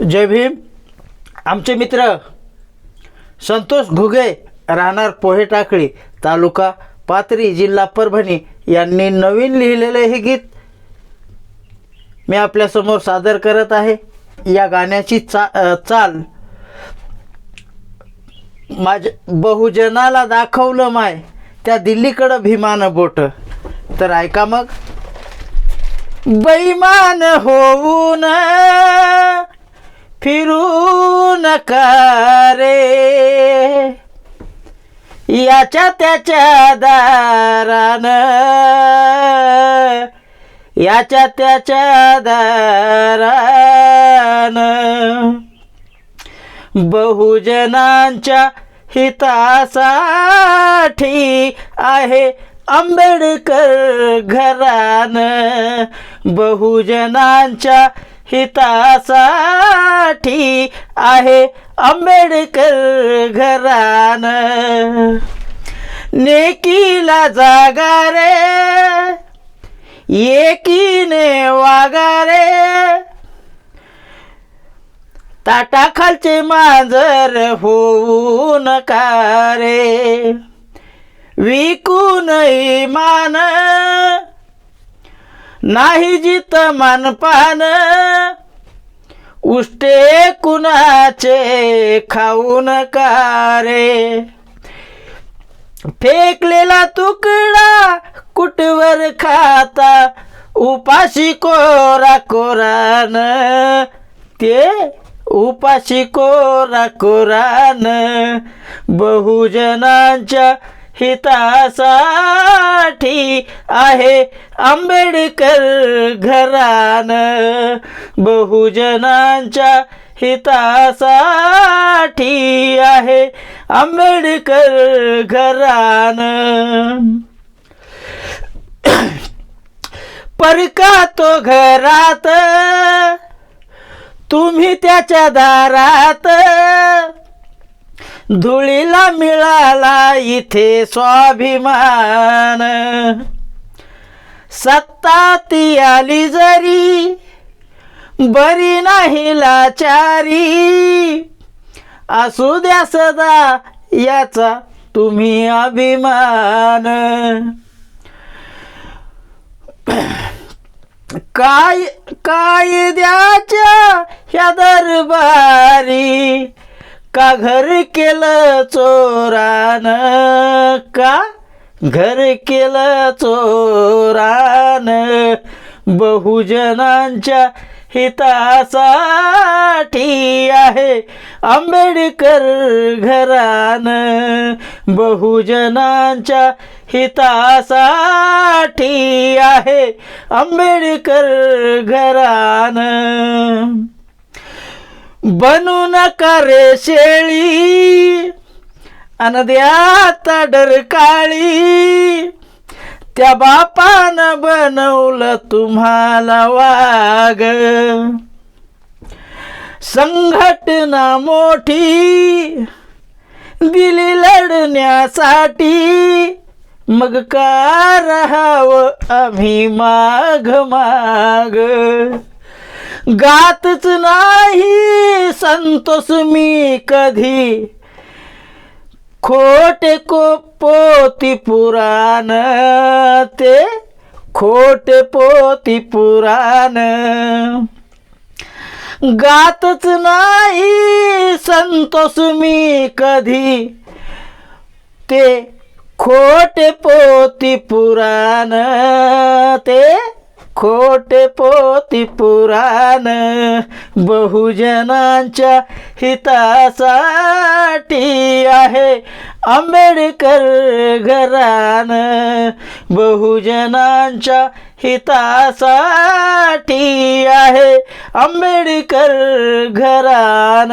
जय भीम. आमचे मित्र संतोष घुगे राहणार पोहे टाकळी तालुका पाथरी जिल्हा परभणी यांनी नवीन लिहिलेले हे गीत मी आपल्यासमोर सादर करत आहे. या गाण्याची चा चाल. माझ्या बहुजनाला दाखवलं माय त्या दिल्लीकडं भीमान बोट. तर ऐका मग. बैमान होऊन फिरू नका रे? याच्या त्याच्या दारान याच्या त्याच्या दारान. बहुजनांच्या हितासाठी आहे आंबेडकर घरान. बहुजनांच्या हितासा मराठी आहे आंबेडकर घरान नेकीला जागा रे एकीने वागा रे. ताटाखालचे मांजर होऊ नका रे? विकून मान नाही जित मनपान. उष्टे कुणाचे खाऊ नका रे फेकलेला तुकडा कुटवर खाता? उपाशी कोरा कोरान. ते उपाशी कोरा कोरान. बहुजनांच्या हितासाठी आहे आंबेडकर घरान बहुजनांच्या हितासाठी आहे आंबेडकर घरान परका तो घरात तुम्ही त्याच्या दारात धुळीला मिळाला इथे स्वाभिमान. सत्ता ती आली जरी बरी नाही लाचारी. असू द्या सदा याचा तुम्ही अभिमान. काय कायद्याच्या ह्या दरबारी? का घर केलं चोरान? का घर केलं चोरान? बहुजनांच्या हितासाठी आहे आंबेडकर घरान. बहुजनांच्या हितासाठी आहे आंबेडकर घरान. बनू नका रे शेळी? अन द्या काळी. त्या बापानं बनवलं तुम्हाला वाग संघटना मोठी. दिली लढण्यासाठी. मग का राहावं आम्ही माग माग गातच नाही संतोष मी कधी? खोटे को पोती पुराण ते खोटे पोती पुराण. गातच नाही संतोष मी कधी? ते खोटे पोती पुराण ते खोटे पोती पुराण बहुजनांच्या हितासाठी आहे आंबेडकर घरान बहुजनांच्या हितासाठी आहे आंबेडकर घरान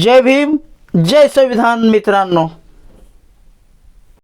जय भीम जय संविधान मित्रांनो.